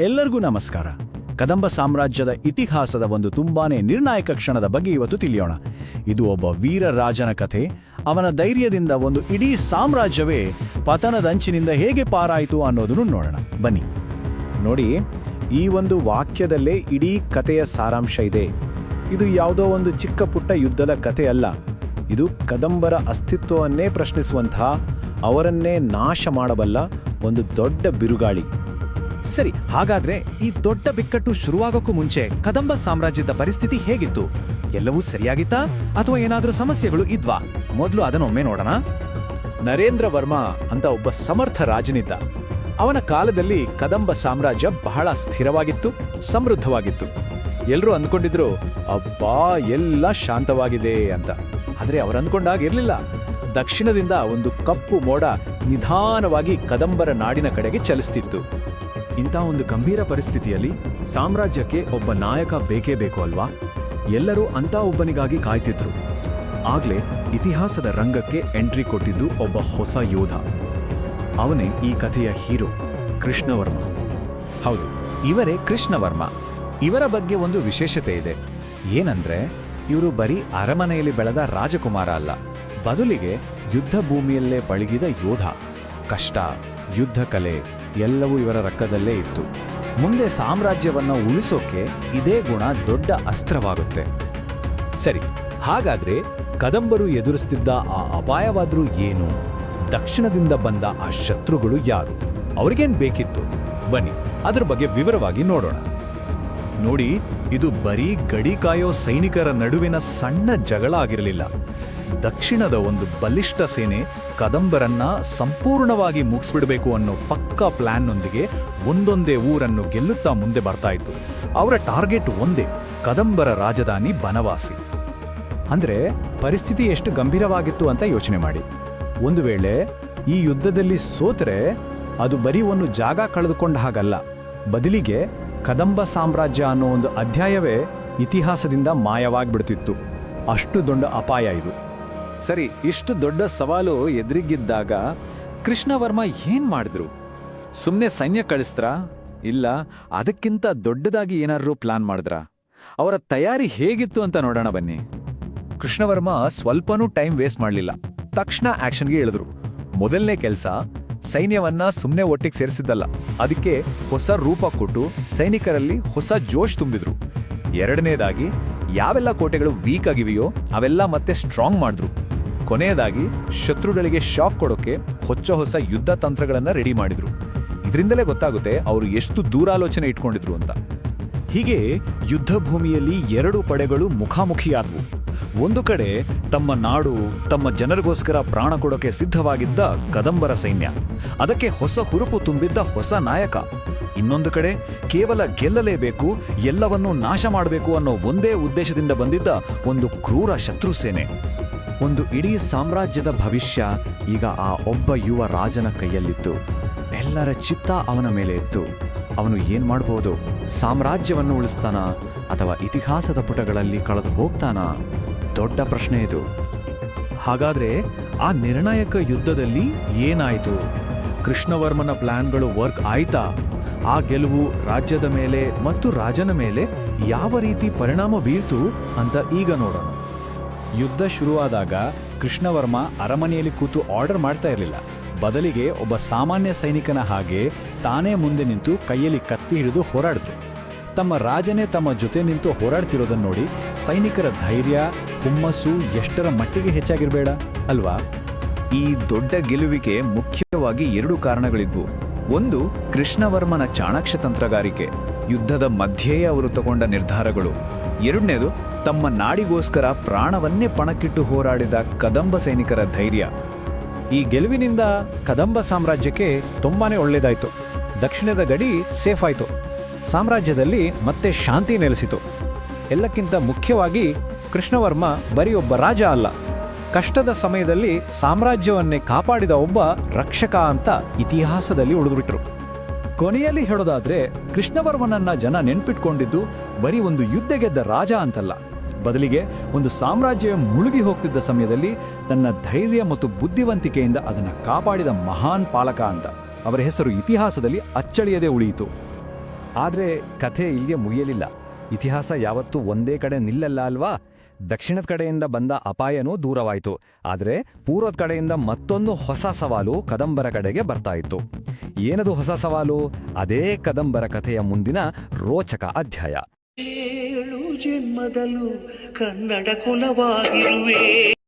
ಎಲ್ಲರಿಗೂ ನಮಸ್ಕಾರ. ಕದಂಬ ಸಾಮ್ರಾಜ್ಯದ ಇತಿಹಾಸದ ಒಂದು ತುಂಬಾನೇ ನಿರ್ಣಾಯಕ ಕ್ಷಣದ ಬಗ್ಗೆ ಇವತ್ತು ತಿಳಿಯೋಣ. ಇದು ಒಬ್ಬ ವೀರ ರಾಜನ ಕಥೆ. ಅವನ ಧೈರ್ಯದಿಂದ ಒಂದು ಇಡೀ ಸಾಮ್ರಾಜ್ಯವೇ ಪತನದ ಅಂಚಿನಿಂದ ಹೇಗೆ ಪಾರಾಯಿತು ಅನ್ನೋದನ್ನು ನೋಡೋಣ. ಬನ್ನಿ. ನೋಡಿ, ಈ ಒಂದು ವಾಕ್ಯದಲ್ಲೇ ಇಡೀ ಕಥೆಯ ಸಾರಾಂಶ ಇದೆ. ಇದು ಯಾವುದೋ ಒಂದು ಚಿಕ್ಕ ಪುಟ್ಟ ಯುದ್ಧದ ಕಥೆ ಅಲ್ಲ. ಇದು ಕದಂಬರ ಅಸ್ತಿತ್ವವನ್ನೇ ಪ್ರಶ್ನಿಸುವಂತಹ ಅವರನ್ನೇ ನಾಶ ಮಾಡಬಲ್ಲ ಒಂದು ದೊಡ್ಡ ಬಿರುಗಾಳಿ. ಸರಿ, ಹಾಗಾದ್ರೆ ಈ ದೊಡ್ಡ ಬಿಕ್ಕಟ್ಟು ಶುರುವಾಗೋಕ್ಕೂ ಮುಂಚೆ ಕದಂಬ ಸಾಮ್ರಾಜ್ಯದ ಪರಿಸ್ಥಿತಿ ಹೇಗಿತ್ತು? ಎಲ್ಲವೂ ಸರಿಯಾಗಿತ್ತಾ? ಅಥವಾ ಏನಾದರೂ ಸಮಸ್ಯೆಗಳು ಇದ್ವಾ? ಮೊದಲು ಅದನ್ನೊಮ್ಮೆ ನೋಡೋಣ. ನರೇಂದ್ರ ವರ್ಮಾ ಅಂತ ಒಬ್ಬ ಸಮರ್ಥ ರಾಜನಿದ್ದ. ಅವನ ಕಾಲದಲ್ಲಿ ಕದಂಬ ಸಾಮ್ರಾಜ್ಯ ಬಹಳ ಸ್ಥಿರವಾಗಿತ್ತು, ಸಮೃದ್ಧವಾಗಿತ್ತು. ಎಲ್ಲರೂ ಅಂದ್ಕೊಂಡಿದ್ರು, ಅಬ್ಬಾ, ಎಲ್ಲ ಶಾಂತವಾಗಿದೆ ಅಂತ. ಆದರೆ ಅವ್ರು ಅಂದ್ಕೊಂಡಾಗಿರ್ಲಿಲ್ಲ. ದಕ್ಷಿಣದಿಂದ ಒಂದು ಕಪ್ಪು ಮೋಡ ನಿಧಾನವಾಗಿ ಕದಂಬರ ನಾಡಿನ ಕಡೆಗೆ ಚಲಿಸ್ತಿತ್ತು. ಇಂಥ ಒಂದು ಗಂಭೀರ ಪರಿಸ್ಥಿತಿಯಲ್ಲಿ ಸಾಮ್ರಾಜ್ಯಕ್ಕೆ ಒಬ್ಬ ನಾಯಕ ಬೇಕೇ ಬೇಕು ಅಲ್ವಾ? ಎಲ್ಲರೂ ಅಂಥ ಒಬ್ಬನಿಗಾಗಿ ಕಾಯ್ತಿದ್ರು. ಆಗ್ಲೇ ಇತಿಹಾಸದ ರಂಗಕ್ಕೆ ಎಂಟ್ರಿ ಕೊಟ್ಟಿದ್ದು ಒಬ್ಬ ಹೊಸ ಯೋಧ. ಅವನೇ ಈ ಕಥೆಯ ಹೀರೋ, ಕೃಷ್ಣವರ್ಮ. ಹೌದು, ಇವರೇ ಕೃಷ್ಣವರ್ಮ. ಇವರ ಬಗ್ಗೆ ಒಂದು ವಿಶೇಷತೆ ಇದೆ. ಏನಂದ್ರೆ, ಇವರು ಬರೀ ಅರಮನೆಯಲ್ಲಿ ಬೆಳೆದ ರಾಜಕುಮಾರ ಅಲ್ಲ. ಬದಲಿಗೆ ಯುದ್ಧ ಭೂಮಿಯಲ್ಲೇ ಬಳಗಿದ ಯೋಧ. ಕಷ್ಟ, ಯುದ್ಧ ಕಲೆ ಎಲ್ಲವೂ ಇವರ ರಕ್ತದಲ್ಲೇ ಇತ್ತು. ಮುಂದೆ ಸಾಮ್ರಾಜ್ಯವನ್ನು ಉಳಿಸೋಕೆ ಇದೇ ಗುಣ ದೊಡ್ಡ ಅಸ್ತ್ರವಾಗುತ್ತೆ. ಸರಿ, ಹಾಗಾದ್ರೆ ಕದಂಬರು ಎದುರಿಸ್ತಿದ್ದ ಆ ಅಪಾಯವಾದರೂ ಏನು? ದಕ್ಷಿಣದಿಂದ ಬಂದ ಆ ಶತ್ರುಗಳು ಯಾರು? ಅವ್ರಿಗೇನ್ ಬೇಕಿತ್ತು? ಬನ್ನಿ, ಅದ್ರ ಬಗ್ಗೆ ವಿವರವಾಗಿ ನೋಡೋಣ. ನೋಡಿ, ಇದು ಬರೀ ಗಡಿ ಕಾಯೋ ಸೈನಿಕರ ನಡುವಿನ ಸಣ್ಣ ಜಗಳ ಆಗಿರಲಿಲ್ಲ. ದಕ್ಷಿಣದ ಒಂದು ಬಲಿಷ್ಠ ಸೇನೆ ಕದಂಬರನ್ನ ಸಂಪೂರ್ಣವಾಗಿ ಮುಗಿಸ್ಬಿಡಬೇಕು ಅನ್ನೋ ಪಕ್ಕಾ ಪ್ಲಾನ್ನೊಂದಿಗೆ ಒಂದೊಂದೇ ಊರನ್ನು ಗೆಲ್ಲುತ್ತಾ ಮುಂದೆ ಬರ್ತಾ ಇತ್ತು. ಅವರ ಟಾರ್ಗೆಟ್ ಒಂದೇ, ಕದಂಬರ ರಾಜಧಾನಿ ಬನವಾಸಿ. ಅಂದರೆ ಪರಿಸ್ಥಿತಿ ಎಷ್ಟು ಗಂಭೀರವಾಗಿತ್ತು ಅಂತ ಯೋಚನೆ ಮಾಡಿ. ಒಂದು ವೇಳೆ ಈ ಯುದ್ಧದಲ್ಲಿ ಸೋತರೆ ಅದು ಬರೀ ಒಂದು ಜಾಗ ಕಳೆದುಕೊಂಡ ಹಾಗಲ್ಲ, ಬದಲಿಗೆ ಕದಂಬ ಸಾಮ್ರಾಜ್ಯ ಅನ್ನೋ ಒಂದು ಅಧ್ಯಾಯವೇ ಇತಿಹಾಸದಿಂದ ಮಾಯವಾಗಿಬಿಡ್ತಿತ್ತು. ಅಷ್ಟು ದೊಡ್ಡ ಅಪಾಯ ಇದು. ಸರಿ, ಇಷ್ಟು ದೊಡ್ಡ ಸವಾಲು ಎದುರಿಗಿದ್ದಾಗ ಕೃಷ್ಣವರ್ಮ ಏನ್ ಮಾಡಿದ್ರು? ಸುಮ್ಮನೆ ಸೈನ್ಯ ಕಳಿಸ್ತ್ರಾ ಇಲ್ಲ, ಅದಕ್ಕಿಂತ ದೊಡ್ಡದಾಗಿ ಏನಾದರೂ ಪ್ಲಾನ್ ಮಾಡಿದ್ರ? ಅವರ ತಯಾರಿ ಹೇಗಿತ್ತು ಅಂತ ನೋಡೋಣ ಬನ್ನಿ. ಕೃಷ್ಣವರ್ಮ ಸ್ವಲ್ಪನೂ ಟೈಮ್ ವೇಸ್ಟ್ ಮಾಡಲಿಲ್ಲ. ತಕ್ಷಣ ಆಕ್ಷನ್ಗೆ ಇಳಿದ್ರು. ಮೊದಲನೇ ಕೆಲಸ, ಸೈನ್ಯವನ್ನ ಸುಮ್ಮನೆ ಒಟ್ಟಿಗೆ ಸೇರಿಸಿದ್ದಲ್ಲ. ಅದಕ್ಕೆ ಹೊಸ ರೂಪ ಕೊಟ್ಟು ಸೈನಿಕರಲ್ಲಿ ಹೊಸ ಜೋಶ್ ತುಂಬಿದ್ರು. ಎರಡನೇದಾಗಿ ಯಾವೆಲ್ಲ ಕೋಟೆಗಳು ವೀಕ್ ಆಗಿವೆಯೋ ಅವೆಲ್ಲ ಮತ್ತೆ ಸ್ಟ್ರಾಂಗ್ ಮಾಡಿದ್ರು. ಕೊನೆಯದಾಗಿ ಶತ್ರುಗಳಿಗೆ ಶಾಕ್ ಕೊಡೋಕೆ ಹೊಚ್ಚ ಹೊಸ ಯುದ್ಧ ತಂತ್ರಗಳನ್ನು ರೆಡಿ ಮಾಡಿದ್ರು. ಇದರಿಂದಲೇ ಗೊತ್ತಾಗುತ್ತೆ ಅವರು ಎಷ್ಟು ದೂರಾಲೋಚನೆ ಇಟ್ಕೊಂಡಿದ್ರು ಅಂತ. ಹೀಗೆ ಯುದ್ಧ ಭೂಮಿಯಲ್ಲಿ ಎರಡು ಪಡೆಗಳು ಮುಖಾಮುಖಿಯಾದವು. ಒಂದು ಕಡೆ ತಮ್ಮ ನಾಡು, ತಮ್ಮ ಜನರಿಗೋಸ್ಕರ ಪ್ರಾಣ ಕೊಡೋಕೆ ಸಿದ್ಧವಾಗಿದ್ದ ಕದಂಬರ ಸೈನ್ಯ. ಅದಕ್ಕೆ ಹೊಸ ಹುರುಪು ತುಂಬಿದ್ದ ಹೊಸ ನಾಯಕ. ಇನ್ನೊಂದು ಕಡೆ ಕೇವಲ ಗೆಲ್ಲಲೇಬೇಕು, ಎಲ್ಲವನ್ನೂ ನಾಶ ಮಾಡಬೇಕು ಅನ್ನೋ ಒಂದೇ ಉದ್ದೇಶದಿಂದ ಬಂದಿದ್ದ ಒಂದು ಕ್ರೂರ ಶತ್ರು ಸೇನೆ. ಒಂದು ಇಡೀ ಸಾಮ್ರಾಜ್ಯದ ಭವಿಷ್ಯ ಈಗ ಆ ಒಬ್ಬ ಯುವ ರಾಜನ ಕೈಯಲ್ಲಿತ್ತು. ಎಲ್ಲರ ಚಿತ್ತ ಅವನ ಮೇಲೆ ಇತ್ತು. ಅವನು ಏನ್ ಮಾಡಬಹುದು ಸಾಮ್ರಾಜ್ಯವನ್ನು ಉಳಿಸ್ತಾನ ಅಥವಾ ಇತಿಹಾಸದ ಪುಟಗಳಲ್ಲಿ ಕಳೆದು ಹೋಗ್ತಾನ? ದೊಡ್ಡ ಪ್ರಶ್ನೆ ಇದು. ಹಾಗಾದ್ರೆ ಆ ನಿರ್ಣಾಯಕ ಯುದ್ಧದಲ್ಲಿ ಏನಾಯಿತು? ಕೃಷ್ಣವರ್ಮನ ಪ್ಲಾನ್ಗಳು ವರ್ಕ್ ಆಯ್ತಾ? ಆ ಗೆಲುವು ರಾಜ್ಯದ ಮೇಲೆ ಮತ್ತು ರಾಜನ ಮೇಲೆ ಯಾವ ರೀತಿ ಪರಿಣಾಮ ಬೀರ್ತು ಅಂತ ಈಗ ನೋಡೋಣ. ಯುದ್ಧ ಶುರುವಾದಾಗ ಕೃಷ್ಣವರ್ಮ ಅರಮನೆಯಲ್ಲಿ ಕೂತು ಆರ್ಡರ್ ಮಾಡ್ತಾ ಇರಲಿಲ್ಲ. ಬದಲಿಗೆ ಒಬ್ಬ ಸಾಮಾನ್ಯ ಸೈನಿಕನ ಹಾಗೆ ತಾನೇ ಮುಂದೆ ನಿಂತು ಕೈಯಲ್ಲಿ ಕತ್ತಿ ಹಿಡಿದು ಹೋರಾಡಿದ್ರು. ತಮ್ಮ ರಾಜನೇ ತಮ್ಮ ಜೊತೆ ನಿಂತು ಹೋರಾಡ್ತಿರೋದನ್ನು ನೋಡಿ ಸೈನಿಕರ ಧೈರ್ಯ, ಹುಮ್ಮಸ್ಸು ಎಷ್ಟರ ಮಟ್ಟಿಗೆ ಹೆಚ್ಚಾಗಿರಬೇಡ, ಅಲ್ವಾ? ಈ ದೊಡ್ಡ ಗೆಲುವಿಗೆ ಮುಖ್ಯವಾಗಿ ಎರಡು ಕಾರಣಗಳಿದ್ವು. ಒಂದು ಕೃಷ್ಣವರ್ಮನ ಚಾಣಾಕ್ಷ ತಂತ್ರಗಾರಿಕೆ. ಯುದ್ಧದ ಮಧ್ಯೆಯೇ ಅವರು ತಗೊಂಡ ನಿರ್ಧಾರಗಳು. ಎರಡನೇದು, ತಮ್ಮ ನಾಡಿಗೋಸ್ಕರ ಪ್ರಾಣವನ್ನೇ ಪಣಕ್ಕಿಟ್ಟು ಹೋರಾಡಿದ ಕದಂಬ ಸೈನಿಕರ ಧೈರ್ಯ. ಈ ಗೆಲುವಿನಿಂದ ಕದಂಬ ಸಾಮ್ರಾಜ್ಯಕ್ಕೆ ತುಂಬಾನೇ ಒಳ್ಳೆಯದಾಯಿತು ದಕ್ಷಿಣದ ಗಡಿ ಸೇಫ್ ಆಯಿತು. ಸಾಮ್ರಾಜ್ಯದಲ್ಲಿ ಮತ್ತೆ ಶಾಂತಿ ನೆಲೆಸಿತು. ಎಲ್ಲಕ್ಕಿಂತ ಮುಖ್ಯವಾಗಿ ಕೃಷ್ಣವರ್ಮ ಬರೀ ಒಬ್ಬ ರಾಜ ಅಲ್ಲ. ಕಷ್ಟದ ಸಮಯದಲ್ಲಿ ಸಾಮ್ರಾಜ್ಯವನ್ನೇ ಕಾಪಾಡಿದ ಒಬ್ಬ ರಕ್ಷಕ ಅಂತ ಇತಿಹಾಸದಲ್ಲಿ ಉಳಿದುಬಿಟ್ರು. ಕೊನೆಯಲ್ಲಿ ಹೇಳೋದಾದ್ರೆ, ಕೃಷ್ಣವರ್ಮನನ್ನ ಜನ ನೆನ್ಪಿಟ್ಕೊಂಡಿದ್ದು ಬರೀ ಒಂದು ಯುದ್ಧ ಗೆದ್ದ ರಾಜ ಅಂತಲ್ಲ. ಬದಲಿಗೆ ಒಂದು ಸಾಮ್ರಾಜ್ಯ ಮುಳುಗಿ ಹೋಗ್ತಿದ್ದ ಸಮಯದಲ್ಲಿ ತನ್ನ ಧೈರ್ಯ ಮತ್ತು ಬುದ್ಧಿವಂತಿಕೆಯಿಂದ ಅದನ್ನು ಕಾಪಾಡಿದ ಮಹಾನ್ ಪಾಲಕ ಅಂತ. ಅವರ ಹೆಸರು ಇತಿಹಾಸದಲ್ಲಿ ಅಚ್ಚಳಿಯದೆ ಉಳಿಯಿತು. ಆದರೆ ಕಥೆ ಇಲ್ಲಿಗೆ ಮುಗಿಯಲಿಲ್ಲ. ಇತಿಹಾಸ ಯಾವತ್ತೂ ಒಂದೇ ಕಡೆ ನಿಲ್ಲಲ್ಲ ಅಲ್ವಾ? ದಕ್ಷಿಣದ ಕಡೆಯಿಂದ ಬಂದ ಅಪಾಯನೂ ದೂರವಾಯಿತು. ಆದರೆ ಪೂರ್ವದ ಕಡೆಯಿಂದ ಮತ್ತೊಂದು ಹೊಸ ಸವಾಲು ಕದಂಬರ ಕಡೆಗೆ ಬರ್ತಾ ಇತ್ತು. ಏನದು ಹೊಸ ಸವಾಲು? ಅದೇ ಕದಂಬರ ಕಥೆಯ ಮುಂದಿನ ರೋಚಕ ಅಧ್ಯಾಯ. ಕನ್ನಡ ಕುಲವಾಗಿರುವೆ.